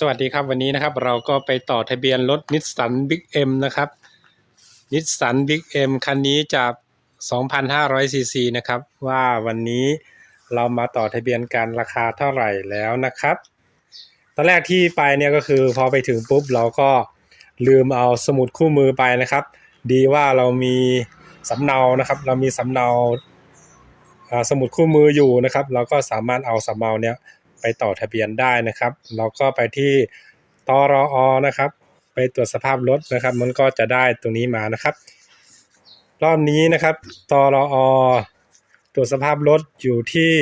สวัสดีครับวันนี้นะครับเราก็ไปต่อทะเบียนรถนิสสันบิ๊กเอ็มนะครับนิสสันบิ๊กเอ็มคันนี้จาก 2,500 ซีซีนะครับ ว่าวันนี้เรามาต่อทะเบียนกันราคาเท่าไหร่แล้วนะครับ ตอนแรกที่ไปเนี่ยก็คือพอไปถึงปุ๊บเราก็ลืมเอาสมุดคู่มือไปนะครับ ดีว่าเรามีสำเนานะครับ เรามีสำเนาอาสมุดคู่มืออยู่นะครับ เราก็สามารถเอาสำเนาเนี่ย ไปต่อทะเบียนได้นะครับ เราก็ไปที่ตรออนะครับ ไปตรวจสภาพรถนะครับ มันก็จะได้ตรงนี้มานะครับ รอบนี้นะครับตรอตรวจสภาพรถอยู่ที่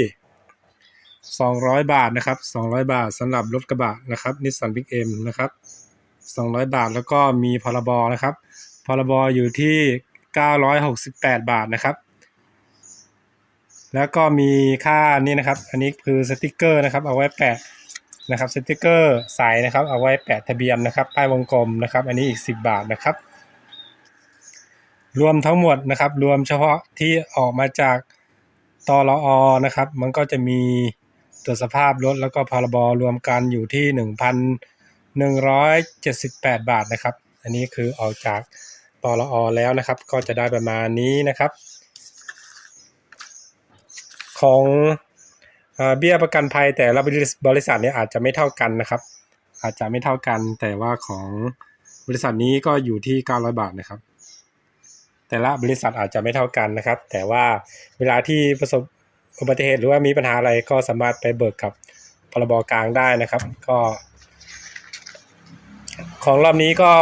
200 บาทนะครับ 200 บาทสำหรับรถกระบะนะครับนิสสันบิ๊กเอ็มนะครับ 200 บาทแล้วก็มีพรบนะครับพรบอยู่ที่ 968 บาทนะครับ แล้วก็มีค่านี่นะครับ อันนี้คือสติกเกอร์นะครับ เอาไว้แปะนะครับสติกเกอร์ใสนะครับ เอาไว้แปะทะเบียนนะครับป้ายวงกลมนะครับ อันนี้อีก 10 บาทนะครับ รวมทั้งหมดนะครับ รวมเฉพาะที่ออกมาจากตรอนะครับ มันก็จะมีตรวจสภาพรถแล้วก็พรบรวมกันอยู่ที่ 1,178 บาทนะครับ อันนี้คือออกจากตรอแล้วนะครับ ก็จะได้ประมาณนี้นะครับ ของเบี้ยประกันภัยแต่ละบริษัทบริษัทเนี่ยอาจจะไม่เท่ากันนะครับ อาจจะไม่เท่ากัน แต่ว่าของบริษัทนี้ก็อยู่ที่ 900 บาทนะครับ แต่ละบริษัทอาจจะไม่เท่ากันนะครับ แต่ว่าเวลาที่ประสบอุบัติเหตุหรือว่ามีปัญหาอะไรก็สามารถไปเบิกกับพรบกลางได้นะครับ ก็ ของรอบนี้ก็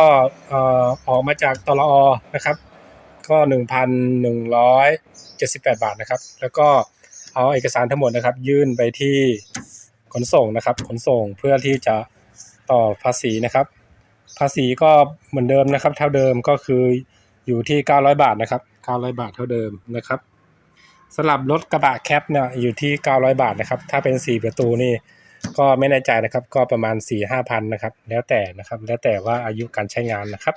ออออกมาจากตลอนะครับ ก็ 1,178 บาทนะครับ แล้วก็ เอาเอกสารทั้งหมดนะครับ ยื่นไปที่ขนส่งนะครับ ขนส่งเพื่อที่จะต่อภาษีนะครับ ภาษีก็เหมือนเดิมนะครับ เท่าเดิมก็คืออยู่ที่ 900 บาทนะครับ 900 บาทเท่าเดิมนะครับสำหรับรถกระบะแคปเนี่ยอยู่ที่ 900 บาทนะครับ ถ้าเป็น 4 ประตูนี่ก็ไม่แน่ใจนะครับ ก็ประมาณ 4-5พันนะครับ แล้วแต่นะครับ แล้วแต่ว่าอายุการใช้งานนะครับ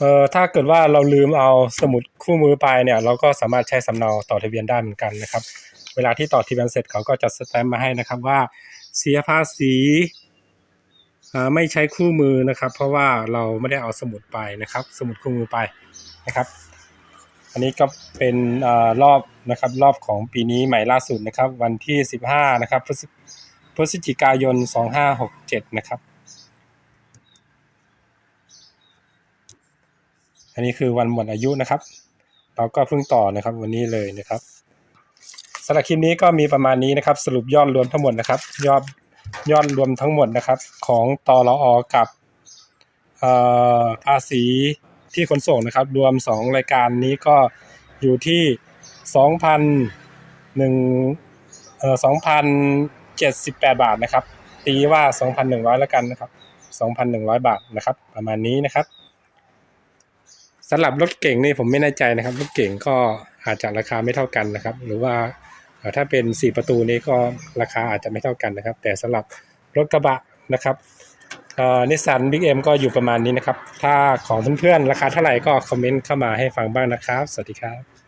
เอ่อถ้าเกิดว่าเราลืมเอาสมุดคู่มือไปเนี่ย เราก็สามารถใช้สำเนาต่อทะเบียนได้เหมือนกันนะครับ เวลาที่ต่อทะเบียนเสร็จเขาก็จะสแตมป์มาให้นะครับว่าเสียภาษีไม่ใช้คู่มือนะครับ เพราะว่าเราไม่ได้เอาสมุดไปนะครับ สมุดคู่มือไปนะครับ อันนี้ก็เป็นอรอบนะครับรอบของปีนี้ใหม่ล่าสุดนะครับ วันที่ 15 นะครับพฤศพฤศจิกายน 2567 นะครับ อันนี้คือวันหมดอายุนะครับ เราก็เพิ่งต่อนะครับวันนี้เลยนะครับสำหรับคลิปนี้ก็มีประมาณนี้นะครับ สรุปยอดรวมทั้งหมดนะครับ ยอดยอดรวมทั้งหมดนะครับ ของตรออกับเอ่อภาษีที่ขนส่งนะครับ รวม 2 รายการนี้ก็อยู่ที่2,000หนึ่งเอ่อ2,078 บาทนะครับ ตีว่า 2,100 แล้วกันนะครับ 2,100 บาทนะครับ ประมาณนี้นะครับ สำหรับรถเก่งนี่ผมไม่แน่ใจนะครับ รถเก่งก็อาจจะราคาไม่เท่ากันนะครับ หรือว่าถ้าเป็น 4 ประตูนี้ก็ราคาอาจจะไม่เท่ากันนะครับ แต่สำหรับรถกระบะนะครับนิสสันบิ๊กเอ็มก็อยู่ประมาณนี้นะครับ ถ้าของเพื่อนๆราคาเท่าไหร่ก็คอมเมนต์เข้ามาให้ฟังบ้างนะครับ สวัสดีครับ